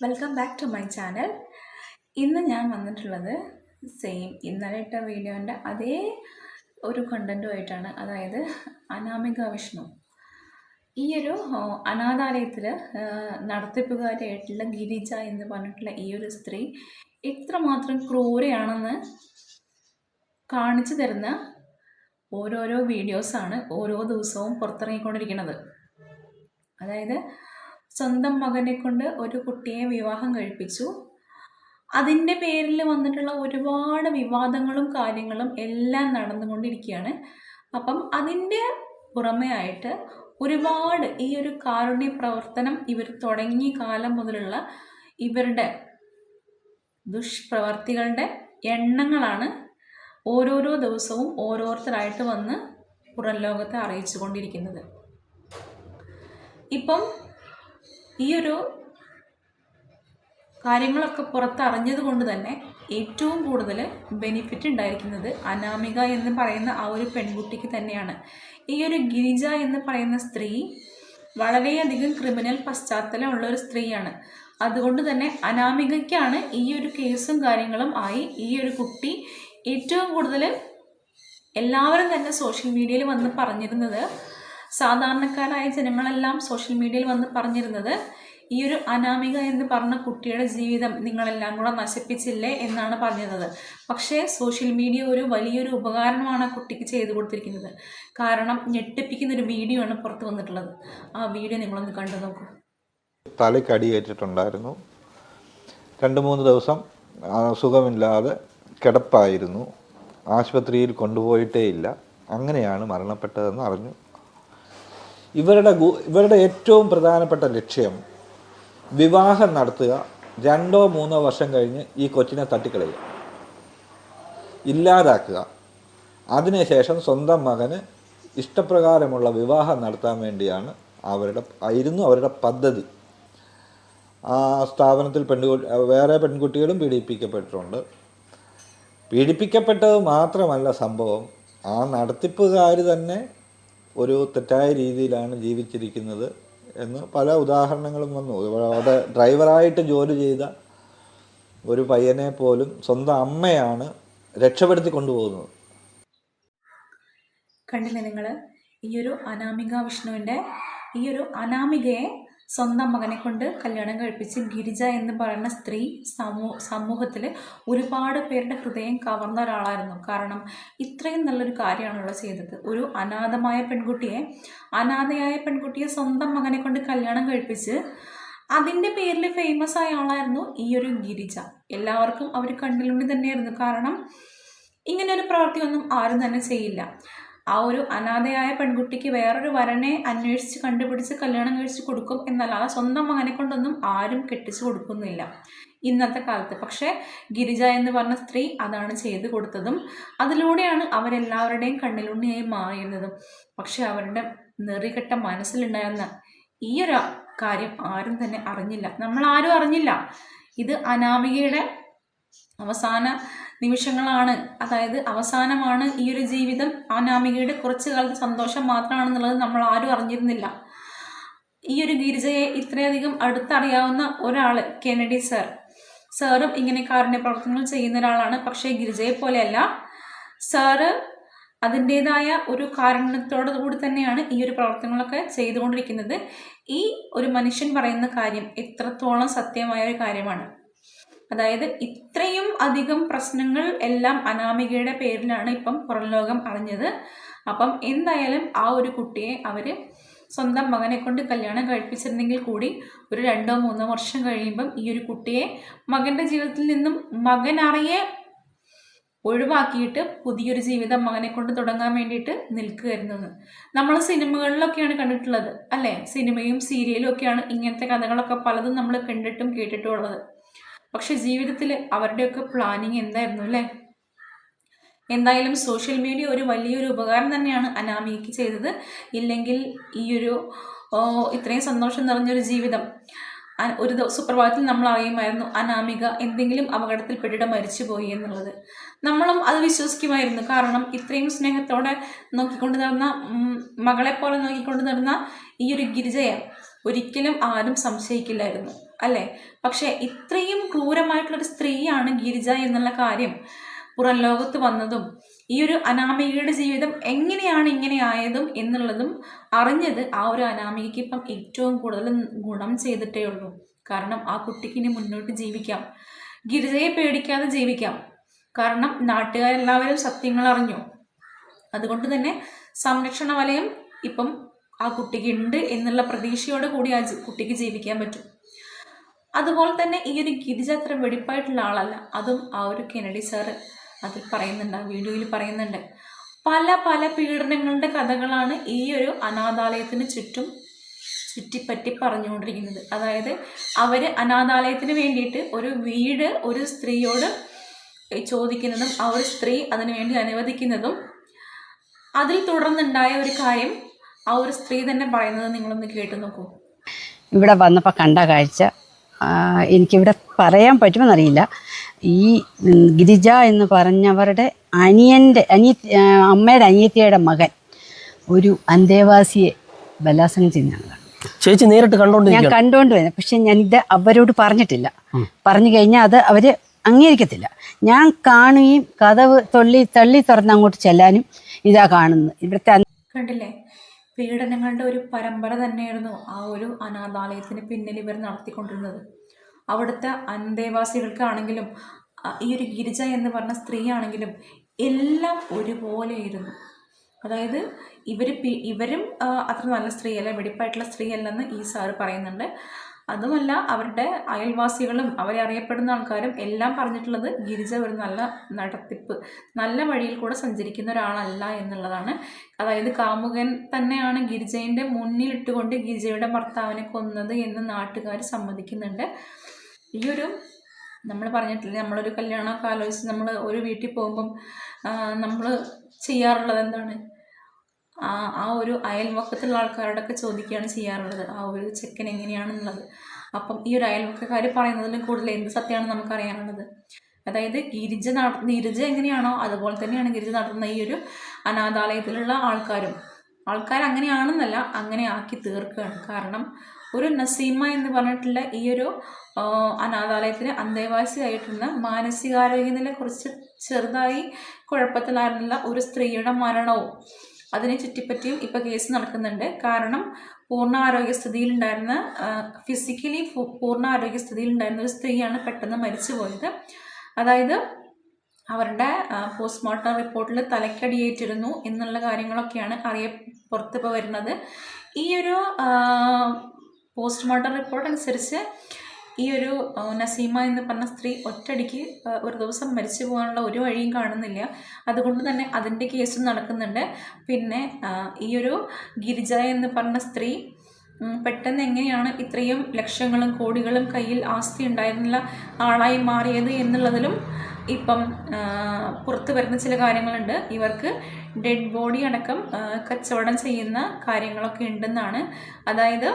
Welcome back to my channel ഇന്ന് ഞാൻ വന്നിട്ടുള്ളത് സെയിം ഇന്നലെ ഇട്ട വീഡിയോന്റെ അതേ ഒരു കണ്ടന്റുമായിട്ടാണ് അതായത് അനാമിക വിഷ്ണു. ഈ ഒരു അനാഥാലയത്തിൽ നടത്തിപ്പുകാരായിട്ടുള്ള ഗിരിജ എന്ന് പറഞ്ഞിട്ടുള്ള ഈ ഒരു സ്ത്രീ എത്രമാത്രം ക്രൂരയാണെന്ന് കാണിച്ചു തരുന്ന ഓരോരോ വീഡിയോസാണ് ഓരോ ദിവസവും പുറത്തിറങ്ങിക്കൊണ്ടിരിക്കുന്നത്. അതായത് സ്വന്തം മകനെ കൊണ്ട് ഒരു കുട്ടിയെ വിവാഹം കഴിപ്പിച്ചു. അതിന്റെ പേരിൽ വന്നിട്ടുള്ള ഒരുപാട് വിവാദങ്ങളും കാര്യങ്ങളും എല്ലാം നടന്നുകൊണ്ടിരിക്കുകയാണ്. അപ്പം അതിന്റെ പുറമെയായിട്ട് ഒരുപാട് ഈ ഒരു കാരുണ്യ പ്രവർത്തനം ഇവർ തുടങ്ങിയ കാലം മുതലുള്ള ഇവരുടെ ദുഷ്പ്രവർത്തികളുടെ എണ്ണങ്ങളാണ് ഓരോരോ ദിവസവും ഓരോരുത്തരായിട്ട് വന്ന് പുറം ലോകത്തെ അറിയിച്ചു കൊണ്ടിരിക്കുന്നത് ഇപ്പം ഈ ഒരു കാര്യങ്ങളൊക്കെ പുറത്തറിഞ്ഞത് കൊണ്ട് തന്നെ ഏറ്റവും കൂടുതൽ ബെനിഫിറ്റ് ഉണ്ടായിരിക്കുന്നത് അനാമിക എന്ന് പറയുന്ന ആ ഒരു പെൺകുട്ടിക്ക് തന്നെയാണ്. ഈ ഒരു ഗിരിജ എന്ന് പറയുന്ന സ്ത്രീ വളരെയധികം ക്രിമിനൽ പശ്ചാത്തലമുള്ള ഒരു സ്ത്രീയാണ്. അതുകൊണ്ട് തന്നെ അനാമികയ്ക്കാണ് ഈ ഒരു കേസും കാര്യങ്ങളും ആയി ഈ ഒരു കുട്ടി ഏറ്റവും കൂടുതൽ എല്ലാവരും തന്നെ സോഷ്യൽ മീഡിയയിൽ വന്ന് പറഞ്ഞിരുന്നത് സാധാരണക്കാരായ ജനങ്ങളെല്ലാം സോഷ്യൽ മീഡിയയിൽ വന്ന് പറഞ്ഞിരുന്നത് ഈ ഒരു അനാമിക എന്ന് പറഞ്ഞ കുട്ടിയുടെ ജീവിതം നിങ്ങളെല്ലാം കൂടെ നശിപ്പിച്ചില്ലേ? എന്നാണ് പറഞ്ഞിരുന്നത്. പക്ഷേ സോഷ്യൽ മീഡിയ ഒരു വലിയൊരു ഉപകാരമാണ് കുട്ടിക്ക് ചെയ്തു കൊടുത്തിരിക്കുന്നത്. കാരണം ഞെട്ടിപ്പിക്കുന്ന ഒരു വീഡിയോ ആണ് പുറത്ത് വന്നിട്ടുള്ളത്. ആ വീഡിയോ നിങ്ങളൊന്ന് കണ്ടു നോക്കൂ. തലക്കടിയേറ്റിട്ടുണ്ടായിരുന്നു രണ്ട് മൂന്ന് ദിവസം സുഖമില്ലാതെ കിടപ്പായിരുന്നു. ആശുപത്രിയിൽ കൊണ്ടുപോയിട്ടേ ഇല്ല അങ്ങനെയാണ് മരണപ്പെട്ടതെന്ന് അറിഞ്ഞു. ഇവരുടെ ഇവരുടെ ഏറ്റവും പ്രധാനപ്പെട്ട ലക്ഷ്യം വിവാഹം നടത്തുക രണ്ടോ മൂന്നോ വർഷം കഴിഞ്ഞ് ഈ കൊച്ചിനെ തട്ടിക്കളയുക. ഇല്ലാതാക്കുക. അതിനുശേഷം സ്വന്തം മകന് ഇഷ്ടപ്രകാരമുള്ള വിവാഹം നടത്താൻ വേണ്ടിയാണ് അവരുടെ ആയിരുന്നു അവരുടെ പദ്ധതി. ആ സ്ഥാപനത്തിൽ പെൺകുട്ടി വേറെ പെൺകുട്ടികളും പീഡിപ്പിക്കപ്പെട്ടിട്ടുണ്ട്. പീഡിപ്പിക്കപ്പെട്ടത് മാത്രമല്ല സംഭവം. ആ നടത്തിപ്പുകാർ തന്നെ ഒരു തെറ്റായ രീതിയിലാണ് ജീവിച്ചിരിക്കുന്നത് എന്ന് പല ഉദാഹരണങ്ങളും വന്നു. അവിടെ ഡ്രൈവറായിട്ട് ജോലി ചെയ്ത ഒരു പയ്യനെ പോലും സ്വന്തം അമ്മയാണ് രക്ഷപ്പെടുത്തി കൊണ്ടുപോകുന്നത്. കണ്ടില്ലേ നിങ്ങൾ ഈ ഒരു അനാമിക വിഷ്ണുവിന്റെ ഈ ഒരു അനാമികയെ സ്വന്തം മകനെ കൊണ്ട് കല്യാണം കഴിപ്പിച്ച് ഗിരിജ എന്ന് പറയുന്ന സ്ത്രീ സമൂ സമൂഹത്തിൽ ഒരുപാട് പേരുടെ ഹൃദയം കവർന്ന ഒരാളായിരുന്നു. കാരണം ഇത്രയും നല്ലൊരു കാര്യമാണല്ലോ ചെയ്തത്. ഒരു അനാഥമായ പെൺകുട്ടിയെ അനാഥയായ പെൺകുട്ടിയെ സ്വന്തം മകനെ കൊണ്ട് കല്യാണം കഴിപ്പിച്ച് അതിന്റെ പേരിൽ ഫേമസ് ആയ ആളായിരുന്നു ഈ ഒരു ഗിരിജ. എല്ലാവർക്കും അവർ കണ്ണിലുണ്ടി തന്നെയായിരുന്നു. കാരണം ഇങ്ങനെ ഒരു പ്രവൃത്തിയൊന്നും ആരും തന്നെ ചെയ്യില്ല. ആ ഒരു അനാഥയായ പെൺകുട്ടിക്ക് വേറൊരു വരനെ അന്വേഷിച്ച് കണ്ടുപിടിച്ച് കല്യാണം കഴിച്ച് കൊടുക്കും എന്നല്ലാതെ സ്വന്തം മകനെ കൊണ്ടൊന്നും ആരും കെട്ടിച്ചു കൊടുക്കുന്നില്ല ഇന്നത്തെ കാലത്ത്. പക്ഷേ ഗിരിജ എന്ന് പറഞ്ഞ സ്ത്രീ അതാണ് ചെയ്തു കൊടുത്തതും അതിലൂടെയാണ് അവരെല്ലാവരുടെയും കണ്ണിലുണ്ണിയായി മാറിയിരുന്നതും. പക്ഷെ അവരുടെ നെറികെട്ട മനസ്സിലുണ്ടായിരുന്ന ഈ ഒരു കാര്യം ആരും തന്നെ അറിഞ്ഞില്ല. നമ്മൾ ആരും അറിഞ്ഞില്ല. ഇത് അനാമികയുടെ അവസാന നിമിഷങ്ങളാണ്. അതായത് അവസാനമാണ് ഈ ഒരു ജീവിതം. അനാമികയുടെ കുറച്ച് കാലത്തെ സന്തോഷം മാത്രമാണെന്നുള്ളത് നമ്മൾ ആരും അറിഞ്ഞിരുന്നില്ല. ഈ ഒരു ഗിരിജയെ ഇത്രയധികം അടുത്തറിയാവുന്ന ഒരാൾ കെനഡി സർ. സാറും ഇങ്ങനെ കാരുണ്യ പ്രവർത്തനങ്ങൾ ചെയ്യുന്ന ഒരാളാണ്. പക്ഷേ ഗിരിജയെ പോലെയല്ല. സാറ് അതിന്റേതായ ഒരു കാരണത്തോടു കൂടി തന്നെയാണ് ഈ ഒരു പ്രവർത്തനങ്ങളൊക്കെ ചെയ്തുകൊണ്ടിരിക്കുന്നത്. ഈ ഒരു മനുഷ്യൻ പറയുന്ന കാര്യം എത്രത്തോളം സത്യമായ ഒരു കാര്യമാണ്. അതായത് ഇത്രയും അധികം പ്രശ്നങ്ങൾ എല്ലാം അനാമികയുടെ പേരിലാണ് ഇപ്പം പുറം ലോകം അറിഞ്ഞത്. അപ്പം എന്തായാലും ആ ഒരു കുട്ടിയെ അവർ സ്വന്തം മകനെ കൊണ്ട് കല്യാണം കഴിപ്പിച്ചിരുന്നെങ്കിൽ കൂടി ഒരു രണ്ടോ മൂന്നോ വർഷം കഴിയുമ്പം ഈ ഒരു കുട്ടിയെ മകന്റെ ജീവിതത്തിൽ നിന്നും മകനറിയെ ഒഴിവാക്കിയിട്ട് പുതിയൊരു ജീവിതം മകനെ കൊണ്ട് തുടങ്ങാൻ വേണ്ടിയിട്ട് നിൽക്കുകയായിരുന്നു. നമ്മൾ സിനിമകളിലൊക്കെയാണ് കണ്ടിട്ടുള്ളത് അല്ലേ? സിനിമയും സീരിയലും ഒക്കെയാണ് ഇങ്ങനത്തെ കഥകളൊക്കെ പലതും നമ്മൾ കണ്ടിട്ടും കേട്ടിട്ടും ഉള്ളത് പക്ഷെ ജീവിതത്തിൽ അവരുടെയൊക്കെ പ്ലാനിങ് എന്തായിരുന്നു അല്ലേ? എന്തായാലും സോഷ്യൽ മീഡിയ ഒരു വലിയൊരു ഉപകാരം തന്നെയാണ് അനാമിക്ക് ചെയ്തത്. ഇല്ലെങ്കിൽ ഈ ഒരു ഇത്രയും സന്തോഷം നിറഞ്ഞൊരു ജീവിതം ഒരു സുപ്രഭാതത്തിൽ നമ്മൾ അറിയുമായിരുന്നു അനാമിക എന്തെങ്കിലും അപകടത്തിൽപ്പെട്ടിട്ട് മരിച്ചുപോയി എന്നുള്ളത്. നമ്മളും അത് വിശ്വസിക്കുമായിരുന്നു. കാരണം ഇത്രയും സ്നേഹത്തോടെ നോക്കിക്കൊണ്ട് നടന്ന മകളെപ്പോലെ മകളെ പോലെ നോക്കിക്കൊണ്ട് നടന്ന ഈ ഒരു ഗിരിജയ ഒരിക്കലും ആരും സംശയിക്കില്ലായിരുന്നു. അല്ലേ? പക്ഷേ ഇത്രയും ക്രൂരമായിട്ടുള്ളൊരു സ്ത്രീയാണ് ഗിരിജ എന്നുള്ള കാര്യം പുറം ലോകത്ത് വന്നതും ഈ ഒരു അനാമികയുടെ ജീവിതം എങ്ങനെയാണ് ഇങ്ങനെ ആയതും എന്നുള്ളതും അറിഞ്ഞത് ആ ഒരു അനാമികയ്ക്ക് ഇപ്പം ഏറ്റവും കൂടുതൽ ഗുണം ചെയ്തിട്ടേ ഉള്ളൂ. കാരണം ആ കുട്ടിക്ക് ഇനി മുന്നോട്ട് ജീവിക്കാം. ഗിരിജയെ പേടിക്കാതെ ജീവിക്കാം. കാരണം നാട്ടുകാരെല്ലാവരും സത്യങ്ങൾ അറിഞ്ഞു. അതുകൊണ്ട് തന്നെ സംരക്ഷണ വലയം ഇപ്പം ആ കുട്ടിക്ക് ഉണ്ട് എന്നുള്ള പ്രതീക്ഷയോടെ കൂടി ആ കുട്ടിക്ക് ജീവിക്കാൻ പറ്റും. അതുപോലെ തന്നെ ഈ ഒരു ഗിരിജ അത്ര വെടിപ്പായിട്ടുള്ള ആളല്ല. അതും ആ ഒരു കെനഡി സാറ് അതിൽ പറയുന്നുണ്ട് ആ വീഡിയോയിൽ പറയുന്നുണ്ട്. പല പല പീഡനങ്ങളുടെ കഥകളാണ് ഈ ഒരു അനാഥാലയത്തിന് ചുറ്റും ചുറ്റിപ്പറ്റി പറഞ്ഞുകൊണ്ടിരിക്കുന്നത്. അതായത് അവർ അനാഥാലയത്തിന് വേണ്ടിയിട്ട് ഒരു വീട് ഒരു സ്ത്രീയോട് ചോദിക്കുന്നതും ആ ഒരു സ്ത്രീ അതിനു വേണ്ടി അനുവദിക്കുന്നതും അതിൽ തുടർന്നുണ്ടായ ഒരു കാര്യം ആ ഒരു സ്ത്രീ തന്നെ പറയുന്നത് നിങ്ങളൊന്ന് കേട്ടു നോക്കൂ. ഇവിടെ വന്നപ്പോൾ കണ്ട കാഴ്ച എനിക്കിവിടെ പറയാൻ പറ്റുമെന്നറിയില്ല. ഈ ഗിരിജ എന്ന് പറഞ്ഞവരുടെ അനിയന്റെ അനിയ അമ്മയുടെ അനിയത്തിയുടെ മകൻ ഒരു അന്തേവാസിയെ ബലാത്സംഗം ചെയ്യുന്നതാണ് ചേച്ചി നേരിട്ട് കണ്ടോണ്ട് ഞാൻ കണ്ടോണ്ട് കണ്ടുകൊണ്ട് വരുന്നത് പക്ഷെ ഞാനിത് അവരോട് പറഞ്ഞിട്ടില്ല. പറഞ്ഞു കഴിഞ്ഞാൽ അത് അവർ അംഗീകരിക്കത്തില്ല. ഞാൻ കാണുകയും കഥവ് തൊള്ളി തള്ളി തുറന്ന് അങ്ങോട്ട് ചെല്ലാനും ഇതാ കാണുന്നത്. ഇവിടുത്തെ കണ്ടില്ലേ? പീഡനങ്ങളുടെ ഒരു പരമ്പര തന്നെയായിരുന്നു ആ ഒരു അനാഥാലയത്തിന് പിന്നിൽ ഇവർ നടത്തിക്കൊണ്ടിരുന്നത്. അവിടുത്തെ അന്തേവാസികൾക്കാണെങ്കിലും ഈ ഒരു ഗിരിജ എന്ന് പറഞ്ഞ സ്ത്രീ ആണെങ്കിലും എല്ലാം ഒരുപോലെയായിരുന്നു. അതായത് ഇവർ ഇവരും അത്ര നല്ല സ്ത്രീയല്ല വെടിപ്പായിട്ടുള്ള സ്ത്രീയല്ലെന്ന് ഈ സാറ് പറയുന്നുണ്ട്. അതുമല്ല അവരുടെ അയൽവാസികളും അവരെ അറിയപ്പെടുന്ന ആൾക്കാരും എല്ലാം പറഞ്ഞിട്ടുള്ളത് ഗിരിജ ഒരു നല്ല നടത്തിപ്പ് നല്ല വഴിയിൽ കൂടെ സഞ്ചരിക്കുന്ന ഒരാളല്ല എന്നുള്ളതാണ്. അതായത് കാമുകൻ തന്നെയാണ് ഗിരിജയുടെ മുന്നിലിട്ടുകൊണ്ട് ഗിരിജയുടെ ഭർത്താവിനെ കൊന്നത് എന്ന് നാട്ടുകാർ സമ്മതിക്കുന്നുണ്ട്. ഈ ഒരു നമ്മൾ പറഞ്ഞിട്ടില്ലേ നമ്മളൊരു കല്യാണമൊക്കെ ആലോചിച്ച് നമ്മൾ ഒരു വീട്ടിൽ പോകുമ്പം നമ്മൾ ചെയ്യാറുള്ളത് എന്താണ്? ആ ആ ഒരു അയൽവക്കത്തുള്ള ആൾക്കാരോടൊക്കെ ചോദിക്കുകയാണ് ചെയ്യാറുള്ളത്. ആ ഒരു ചെക്കൻ എങ്ങനെയാണെന്നുള്ളത്. അപ്പം ഈ ഒരു അയൽവക്കക്കാർ പറയുന്നതിലും കൂടുതൽ എന്ത് സത്യമാണ് നമുക്കറിയാനുള്ളത്? അതായത് ഗിരിജ നട ഗിരിജ എങ്ങനെയാണോ അതുപോലെ തന്നെയാണ് ഗിരിജ നടത്തുന്ന ഈ ഒരു അനാഥാലയത്തിലുള്ള ആൾക്കാരും. ആൾക്കാർ അങ്ങനെയാണെന്നല്ല അങ്ങനെ ആക്കി തീർക്കുകയാണ്. കാരണം ഒരു നസീമ എന്ന് പറഞ്ഞിട്ടുള്ള ഈ ഒരു അനാഥാലയത്തിന് അന്തേവാസിയായിട്ടുള്ള മാനസികാരോഗ്യനില കുറച്ച് ചെറുതായി കുഴപ്പത്തിലായിരുന്നുള്ള ഒരു സ്ത്രീയുടെ മരണവും. അതിനെ ചുറ്റിപ്പറ്റിയും ഇപ്പോൾ കേസ് നടക്കുന്നുണ്ട്. കാരണം പൂർണ ആരോഗ്യസ്ഥിതിയിലുണ്ടായിരുന്ന ഫിസിക്കലി പൂർണ ആരോഗ്യസ്ഥിതിയിലുണ്ടായിരുന്ന ഒരു സ്ത്രീയാണ് പെട്ടെന്ന് മരിച്ചു പോയത് അതായത് അവരുടെ പോസ്റ്റ്മോർട്ടം റിപ്പോർട്ടിൽ തലക്കടിയേറ്റിരുന്നു എന്നുള്ള കാര്യങ്ങളൊക്കെയാണ് അറിയ പുറത്തിപ്പോൾ വരുന്നത്. ഈ ഒരു പോസ്റ്റ്മോർട്ടം റിപ്പോർട്ട് അനുസരിച്ച് ഈ ഒരു നസീമ എന്ന് പറഞ്ഞ സ്ത്രീ ഒറ്റടിക്ക് ഒരു ദിവസം മരിച്ചു പോകാനുള്ള ഒരു വഴിയും കാണുന്നില്ല. അതുകൊണ്ട് തന്നെ അതിന്റെ കേസും നടക്കുന്നുണ്ട്. പിന്നെ ഈ ഒരു ഗിരിജ എന്ന് പറഞ്ഞ സ്ത്രീ പെട്ടെന്ന് എങ്ങനെയാണ് ഇത്രയും ലക്ഷങ്ങളും കോടികളും കയ്യിൽ ആസ്തി ഉണ്ടായിരുന്നില്ല ആളായി മാറിയത് എന്നുള്ളതിലും ഇപ്പം പുറത്തു വരുന്ന ചില കാര്യങ്ങളുണ്ട്. ഇവർക്ക് ഡെഡ് ബോഡി അടക്കം കച്ചവടം ചെയ്യുന്ന കാര്യങ്ങളൊക്കെ ഉണ്ടെന്നാണ്. അതായത്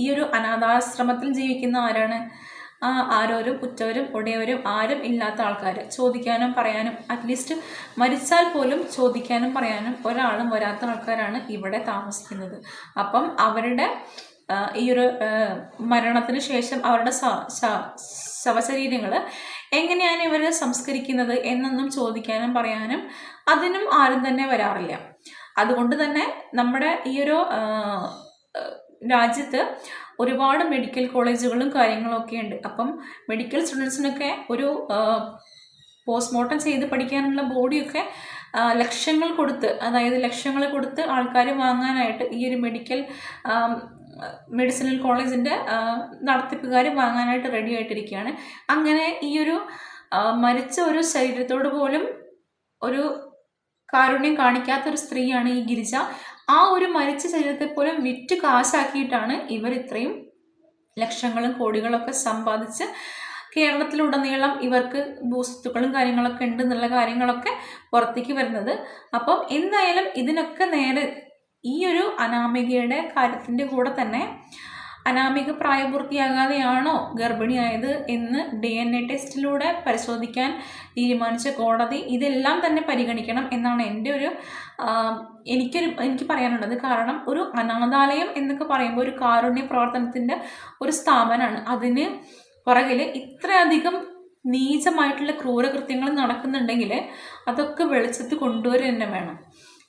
ഈ ഒരു അനാഥാശ്രമത്തിൽ ജീവിക്കുന്ന ആരാണ്? ആരോരും ഉറ്റവരും ഉടയവരും ആരും ഇല്ലാത്ത ആൾക്കാർ ചോദിക്കാനും പറയാനും അറ്റ്ലീസ്റ്റ് മരിച്ചാൽ പോലും ചോദിക്കാനും പറയാനും ഒരാളും വരാത്ത ആൾക്കാരാണ് ഇവിടെ താമസിക്കുന്നത്. അപ്പം അവരുടെ ഈ ഒരു മരണത്തിന് ശേഷം അവരുടെ ശവശരീരങ്ങൾ എങ്ങനെയാണ് ഇവർ സംസ്കരിക്കുന്നത് എന്നൊന്നും ചോദിക്കാനും പറയാനും അതിനും ആരും തന്നെ വരാറില്ല. അതുകൊണ്ട് തന്നെ നമ്മുടെ ഈ ഒരു രാജ്യത്ത് ഒരുപാട് മെഡിക്കൽ കോളേജുകളും കാര്യങ്ങളൊക്കെ ഉണ്ട്. അപ്പം മെഡിക്കൽ സ്റ്റുഡൻസിനൊക്കെ ഒരു പോസ്റ്റ്മോർട്ടം ചെയ്ത് പഠിക്കാനുള്ള ബോഡിയൊക്കെ ലക്ഷങ്ങൾ കൊടുത്ത് അതായത് ലക്ഷങ്ങൾ കൊടുത്ത് ആൾക്കാർ വാങ്ങാനായിട്ട് ഈ ഒരു മെഡിക്കൽ മെഡിസിനൽ കോളേജിന്റെ നടത്തിപ്പുകാർ വാങ്ങാനായിട്ട് റെഡി ആയിട്ടിരിക്കുകയാണ്. അങ്ങനെ ഈ ഒരു മരിച്ച ഒരു ശരീരത്തോട് പോലും ഒരു കാരുണ്യം കാണിക്കാത്ത ഒരു സ്ത്രീയാണ് ഈ ഗിരിജ. ആ ഒരു മരിച്ച ശരീരത്തെ പോലും വിറ്റ് കാശാക്കിയിട്ടാണ് ഇവർ ഇത്രയും ലക്ഷങ്ങളും കോടികളൊക്കെ സമ്പാദിച്ച് കേരളത്തിലുടനീളം ഇവർക്ക് ഭൂസ്വത്തുക്കളും കാര്യങ്ങളൊക്കെ ഉണ്ട് എന്നുള്ള കാര്യങ്ങളൊക്കെ പുറത്തേക്ക് വരുന്നത്. അപ്പം എന്തായാലും ഇതിനൊക്കെ നേരെ ഈ ഒരു അനാമികയുടെ കാര്യത്തിന്റെ കൂടെ തന്നെ അനാമിക പ്രായപൂർത്തിയാകാതെയാണോ ഗർഭിണിയായത് എന്ന് ഡി എൻ എ ടെസ്റ്റിലൂടെ പരിശോധിക്കാൻ തീരുമാനിച്ച കോടതി ഇതെല്ലാം തന്നെ പരിഗണിക്കണം എന്നാണ് എന്റെ ഒരു എനിക്കൊരു എനിക്ക് പറയാനുള്ളത്. കാരണം ഒരു അനാഥാലയം എന്നൊക്കെ പറയുമ്പോൾ ഒരു കാരുണ്യ പ്രവർത്തനത്തിന്റെ ഒരു സ്ഥാപനമാണ്. അതിന് പുറകിൽ ഇത്രയധികം നീചമായിട്ടുള്ള ക്രൂരകൃത്യങ്ങൾ നടക്കുന്നുണ്ടെങ്കിൽ അതൊക്കെ വെളിച്ചത്ത് കൊണ്ടുവരുക തന്നെ വേണം.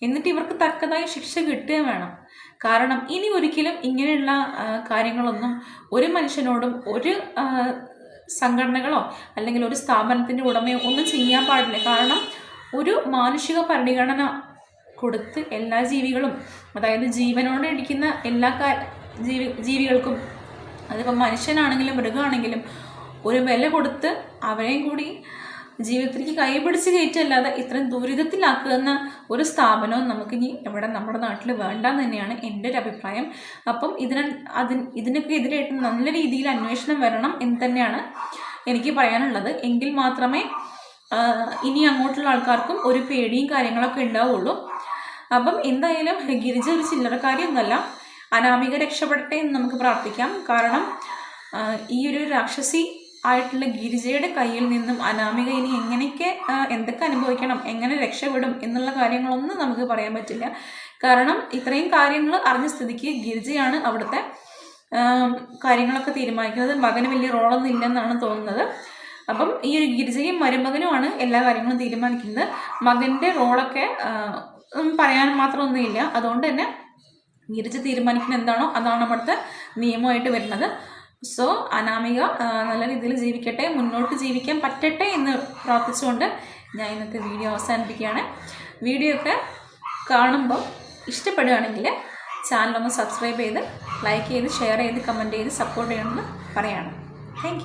എന്നിട്ട് ഇവർക്ക് തക്കതായ ശിക്ഷ കിട്ടുകയും വേണം. കാരണം ഇനി ഒരിക്കലും ഇങ്ങനെയുള്ള കാര്യങ്ങളൊന്നും ഒരു മനുഷ്യനോടും ഒരു സംഘടനകളോ അല്ലെങ്കിൽ ഒരു സ്ഥാപനത്തിന്റെ ഉടമയോ ഒന്നും ചെയ്യാൻ പാടില്ല. കാരണം ഒരു മാനുഷിക പരിഗണന കൊടുത്ത് എല്ലാ ജീവികളും അതായത് ജീവനോട് ഇരിക്കുന്ന എല്ലാ ജീവി ജീവികൾക്കും അതിപ്പോൾ മനുഷ്യനാണെങ്കിലും മൃഗമാണെങ്കിലും ഒരു വില കൊടുത്ത് അവരെയും കൂടി ജീവിതത്തിലേക്ക് കൈപിടിച്ച് കയറ്റല്ലാതെ ഇത്രയും ദുരിതത്തിലാക്കുന്ന ഒരു സ്ഥാപനവും നമുക്കിനി ഇവിടെ നമ്മുടെ നാട്ടിൽ വേണ്ടെന്ന് തന്നെയാണ് എന്റെ ഒരു അഭിപ്രായം. അപ്പം ഇതിന് അതിന് ഇതിനൊക്കെ എതിരായിട്ട് നല്ല രീതിയിൽ അന്വേഷണം വരണം എന്ന് തന്നെയാണ് എനിക്ക് പറയാനുള്ളത്. എങ്കിൽ മാത്രമേ ഇനി അങ്ങോട്ടുള്ള ആൾക്കാർക്കും ഒരു പേടിയും കാര്യങ്ങളൊക്കെ ഉണ്ടാവുള്ളൂ. അപ്പം എന്തായാലും ഗിരിജ ഒരു ചില്ലറക്കാരിയൊന്നുമല്ല അനാമിക രക്ഷപ്പെടട്ടെ എന്ന് നമുക്ക് പ്രാർത്ഥിക്കാം. കാരണം ഈ ഒരു രാക്ഷസി ആയിട്ടുള്ള ഗിരിജയുടെ കയ്യിൽ നിന്നും അനാമിക ഇനി എങ്ങനെയൊക്കെ എന്തൊക്കെ അനുഭവിക്കണം എങ്ങനെ രക്ഷപ്പെടും എന്നുള്ള കാര്യങ്ങളൊന്നും നമുക്ക് പറയാൻ പറ്റില്ല. കാരണം ഇത്രയും കാര്യങ്ങൾ അറിഞ്ഞ സ്ഥിതിക്ക് ഗിരിജയാണ് അവിടുത്തെ കാര്യങ്ങളൊക്കെ തീരുമാനിക്കുന്നത്. മകന് വലിയ റോളൊന്നും ഇല്ലെന്നാണ് തോന്നുന്നത്. അപ്പം ഈ ഒരു ഗിരിജയും മരുമകനുമാണ് എല്ലാ കാര്യങ്ങളും തീരുമാനിക്കുന്നത്. മകന്റെ റോളൊക്കെ പറയാൻ മാത്രമൊന്നുമില്ല. അതുകൊണ്ട് തന്നെ ഗിരിജ തീരുമാനിക്കുന്ന എന്താണോ അതാണ് അവിടുത്തെ നിയമമായിട്ട് വരുന്നത്. സോ അനാമിക നല്ല രീതിയിൽ ജീവിക്കട്ടെ മുന്നോട്ട് ജീവിക്കാൻ പറ്റട്ടെ എന്ന് പ്രാർത്ഥിച്ചുകൊണ്ട് ഞാൻ ഇന്നത്തെ വീഡിയോ അവസാനിപ്പിക്കുകയാണ്. വീഡിയോ ഒക്കെ കാണുമ്പോൾ ഇഷ്ടപ്പെടുകയാണെങ്കിൽ ചാനലൊന്ന് സബ്സ്ക്രൈബ് ചെയ്ത് ലൈക്ക് ചെയ്ത് ഷെയർ ചെയ്ത് കമന്റ് ചെയ്ത് സപ്പോർട്ട് ചെയ്യണമെന്ന് പറയാണ്. താങ്ക്